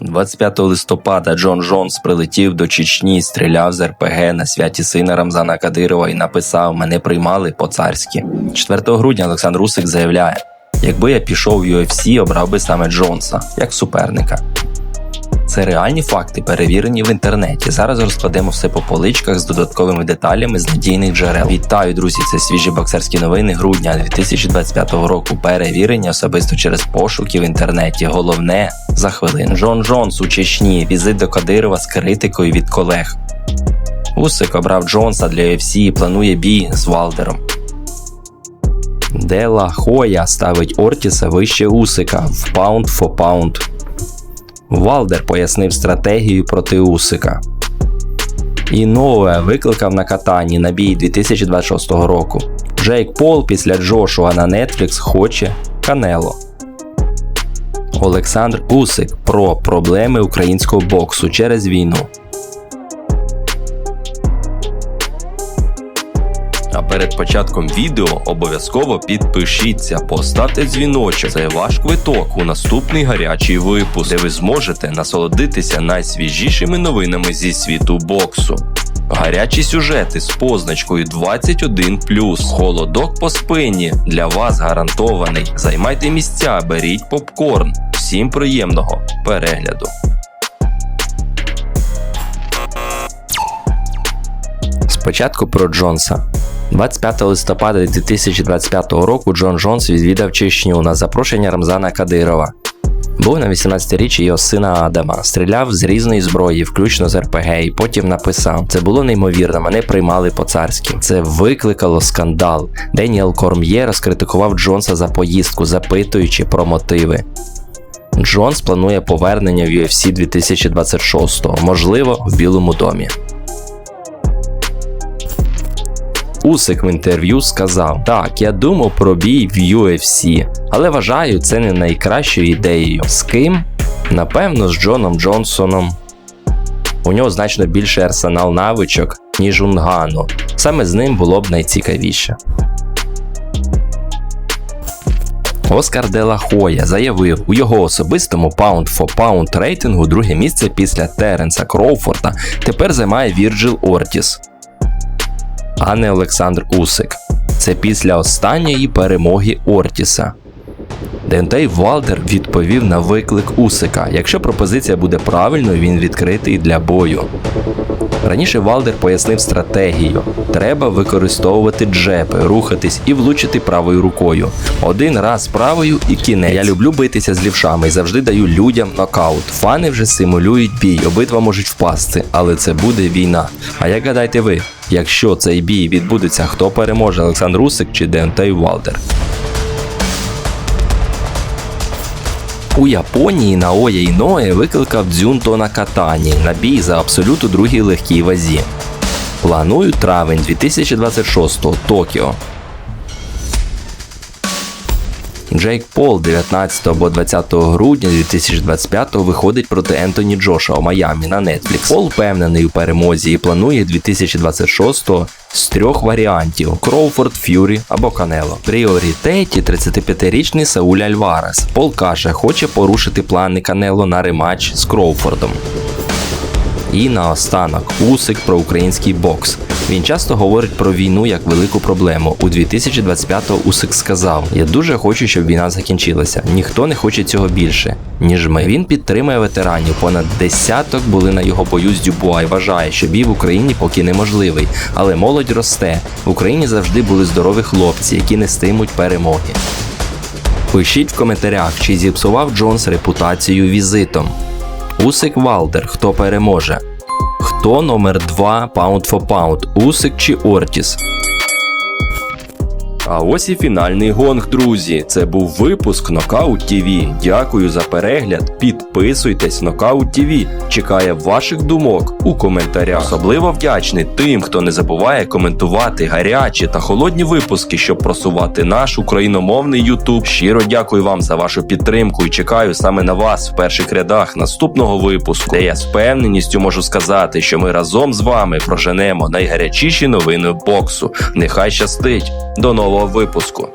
25 листопада Джон Джонс прилетів до Чечні, стріляв з РПГ на святі сина Рамзана Кадирова і написав: Мене приймали по-царськи. 4 грудня Олександр Русик заявляє: якби я пішов в UFC, обрав би саме Джонса як суперника. Це реальні факти, перевірені в інтернеті. Зараз розкладемо все по поличках з додатковими деталями з надійних джерел. Вітаю, друзі! Це свіжі боксерські новини грудня 2025 року. Перевірені особисто через пошуки в інтернеті. Головне за хвилину. Джон Джонс у Чечні. Візит до Кадирова з критикою від колег. Усик обрав Джонса для UFC і планує бій з Валдером. Дела Хоя ставить Ортіса вище Усика в паунд фо паунд. Валдер пояснив стратегію проти Усика. І нове викликав на катані на бій 2026 року. Джейк Пол після Джошуа на Netflix хоче Канело. Олександр Усик про проблеми українського боксу через війну. А перед початком відео обов'язково підпишіться, поставте дзвіночок. Це ваш квиток у наступний гарячий випуск, де ви зможете насолодитися найсвіжішими новинами зі світу боксу. Гарячі сюжети з позначкою 21 холодок по спині для вас гарантований. Займайте місця, беріть попкорн. Всім приємного перегляду. Спочатку про Джонса. 25 листопада 2025 року Джон Джонс відвідав Чечню на запрошення Рамзана Кадирова. Був на 18-річчі його сина Адама, стріляв з різної зброї, включно з РПГ, і потім написав: це було неймовірно, мене приймали по-царськи. Це викликало скандал. Деніел Корм'є розкритикував Джонса за поїздку, запитуючи про мотиви. Джонс планує повернення в UFC 2026, можливо, в Білому домі. Усик в інтерв'ю сказав: Так, я думав про бій в UFC, але вважаю це не найкращою ідеєю. З ким? Напевно, з Джоном Джонсоном. У нього значно більший арсенал навичок, ніж у Нгану. Саме з ним було б найцікавіше. Оскар Де Ла Хоя заявив, у його особистому Pound for Pound рейтингу друге місце після Теренса Кроуфорда тепер займає Вірджил Ортіс а не Олександр Усик. Це після останньої перемоги Ортіса. Дентей Валдер відповів на виклик Усика. Якщо пропозиція буде правильною, він відкритий для бою. Раніше Валдер пояснив стратегію: треба використовувати джепи, рухатись і влучити правою рукою. Один раз правою і кінець. Я люблю битися з лівшами і завжди даю людям нокаут. Фани вже симулюють бій, обидва можуть впасти, але це буде війна. А як гадаєте ви, якщо цей бій відбудеться, хто переможе Олександр Усик чи Дентей Валдер? У Японії Наоя Іноє викликав Дзюнто на катані на бій за абсолюту другій легкій вазі. Планують травень 2026 Токіо. Джейк Пол 19 або 20 грудня 2025 виходить проти Ентоні Джоша у Майамі на Netflix. Пол впевнений у перемозі і планує 2026 з трьох варіантів: Кроуфорд, Ф'юрі або Канело. Пріоритеті 35-річний Сауль Альварес. Пол каже, хоче порушити плани Канело на рематч з Кроуфордом. І наостанок Усик про український бокс. Він часто говорить про війну як велику проблему. У 2025-го Усик сказав: Я дуже хочу, щоб війна закінчилася. Ніхто не хоче цього більше, ніж ми. Він підтримує ветеранів. Понад десяток були на його бою з Дюбуа і вважає, що бій в Україні поки неможливий. Але молодь росте. В Україні завжди були здорові хлопці, які нестимуть перемоги. Пишіть в коментарях, чи зіпсував Джонс репутацію візитом. Усик Валдер, хто переможе. Хто номер 2 Pound for Pound, Усик чи Ортіс? А ось і фінальний гонг, друзі. Це був випуск Нокаут ТВ. Дякую за перегляд. Підписуйтесь, Нокаут ТВ. Чекає ваших думок у коментарях. Особливо вдячний тим, хто не забуває коментувати гарячі та холодні випуски, щоб просувати наш україномовний Ютуб. Щиро дякую вам за вашу підтримку і чекаю саме на вас в перших рядах наступного випуску, де я з певненістю можу сказати, що ми разом з вами проженемо найгарячіші новини боксу. Нехай щастить. До нового випуску.